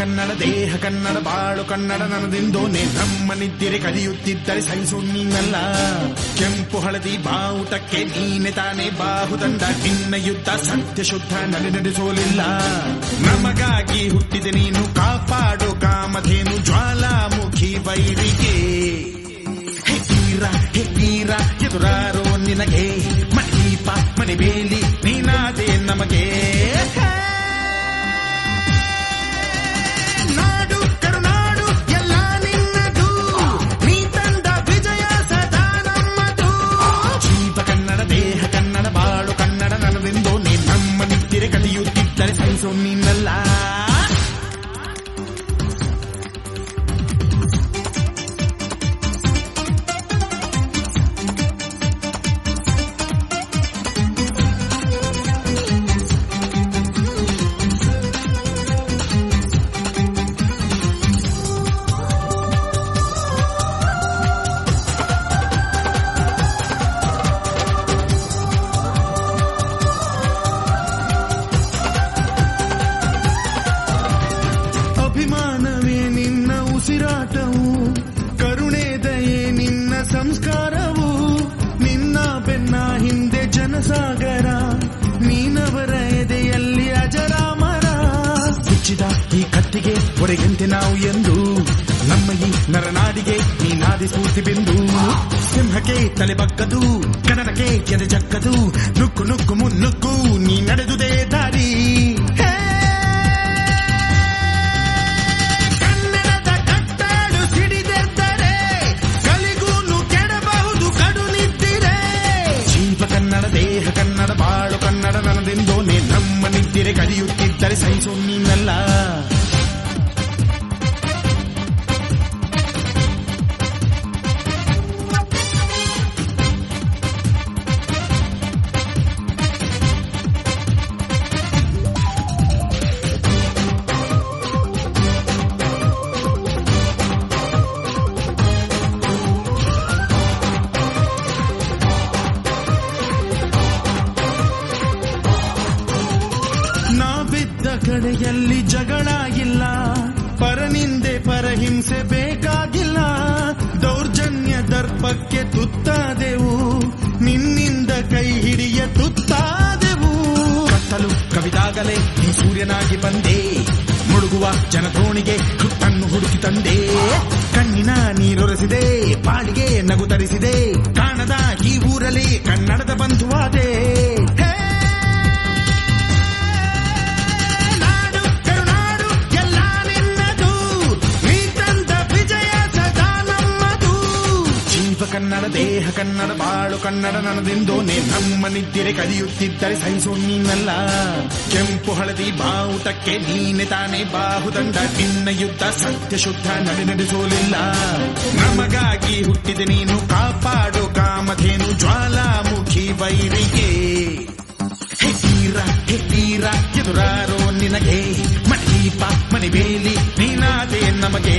ಕನ್ನಡ ದೇಹ, ಕನ್ನಡ ಬಾಳು, ಕನ್ನಡ ಬ್ರಹ್ಮ ನಿದ್ದಿರೆ ಕಲಿಯುತ್ತಿದ್ದರೆ ಸಹಿಸು ನೀನಲ್ಲ ಕೆಂಪು ಹಳದಿ ಬಾವುಟಕ್ಕೆ ನೀನೆ ತಾನೇ ಬಾಹುದಂಡ ನಿನ್ನ ಯುದ್ಧ ಸತ್ಯ ಶುದ್ಧ ನಡೆ ನಡೆಸೋಲಿಲ್ಲ. ನಮಗಾಗಿ ಹುಟ್ಟಿದೆ ನೀನು ಕಾಪಾಡು ಕಾಮಧೇನು ಜ್ವಾಲಾಮುಖಿ ವೈರಿಗೆ. ಹೇ ವೀರ ಎದುರಾರೋ ನಿನಗೆ ಮಣಿದೀಪ ಮಣಿ ಬೇಲಿ ಈ ಕತ್ತಿಗೆ ಒಡೆಯಂತೆ ನಾವು ಎಂದು ನಮ್ಮ ಈ ನರನಾಡಿಗೆ ನೀನಾದಿ ಸ್ಫೂರ್ತಿ ಬಿಂದು ಸಿಂಹಕ್ಕೆ ತಲೆ ಬಗ್ಗದು ಕನ್ನಡಕ್ಕೆ ಎದೆ ಜಕ್ಕದು ನುಕ್ಕು ನುಕ್ಕು ಮುನ್ನುಕ್ಕು ನೀ ನಡೆದುದೇ ದಾರಿ ಹೇ ಕನ್ನಡದ ಕಡೆಯಲ್ಲಿ ಜಗಳ ಇಲ್ಲ ಪರನಿಂದೆ ಪರಹಿಂಸೆ ಬೇಕಾಗಿಲ್ಲ. ದೌರ್ಜನ್ಯ ದರ್ಪಕ್ಕೆ ತುತ್ತಾದೆವು, ನಿನ್ನಿಂದ ಕೈ ಹಿಡಿಯ ತುತ್ತಾದೆವು. ಕತ್ತಲು ಕವಿದಾಗಲೇ ನೀ ಸೂರ್ಯನಾಗಿ ಬಂದೆ, ಮುಳುಗುವ ಜನಧೋಣಿಗೆ ಹುಟ್ಟನ್ನು ಹುಡುಕಿ ತಂದೆ. ಕಣ್ಣಿನ ನೀರೊರೆಸಿದೆ ಪಾಡಿಗೆ ನಗು ತರಿಸಿದೆ ದೇಹ ಕನ್ನಡ, ಬಾಳು ಕನ್ನಡ ನನ್ನದೆಂದೋನೆ ನಮ್ಮ ನಿದ್ದಿರೆ ಕಲಿಯುತ್ತಿದ್ದರೆ ಸಹಿಸು ನೀನಲ್ಲ. ಕೆಂಪು ಹಳದಿ ಬಾವುಟಕ್ಕೆ ನೀನೆ ತಾನೇ ಬಾಹುದಂಡ. ನಿನ್ನ ಯುದ್ಧ ಸತ್ಯ ಶುದ್ಧ ನಡೆ ನಡೆಸೋಲಿಲ್ಲ. ನಮಗಾಗಿ ಹುಟ್ಟಿದೆ ನೀನು ಕಾಪಾಡು ಕಾಮಧೇನು ಜ್ವಾಲಾಮುಖಿ ವೈರಿಗೆ. ಹೇ ತೀರ ನಿನಗೆ ಎದುರಾರೋ ನಿನಗೆ. ಮಣಿ ಬೇಲಿ ನೀನಾದೆ ನಮಗೆ.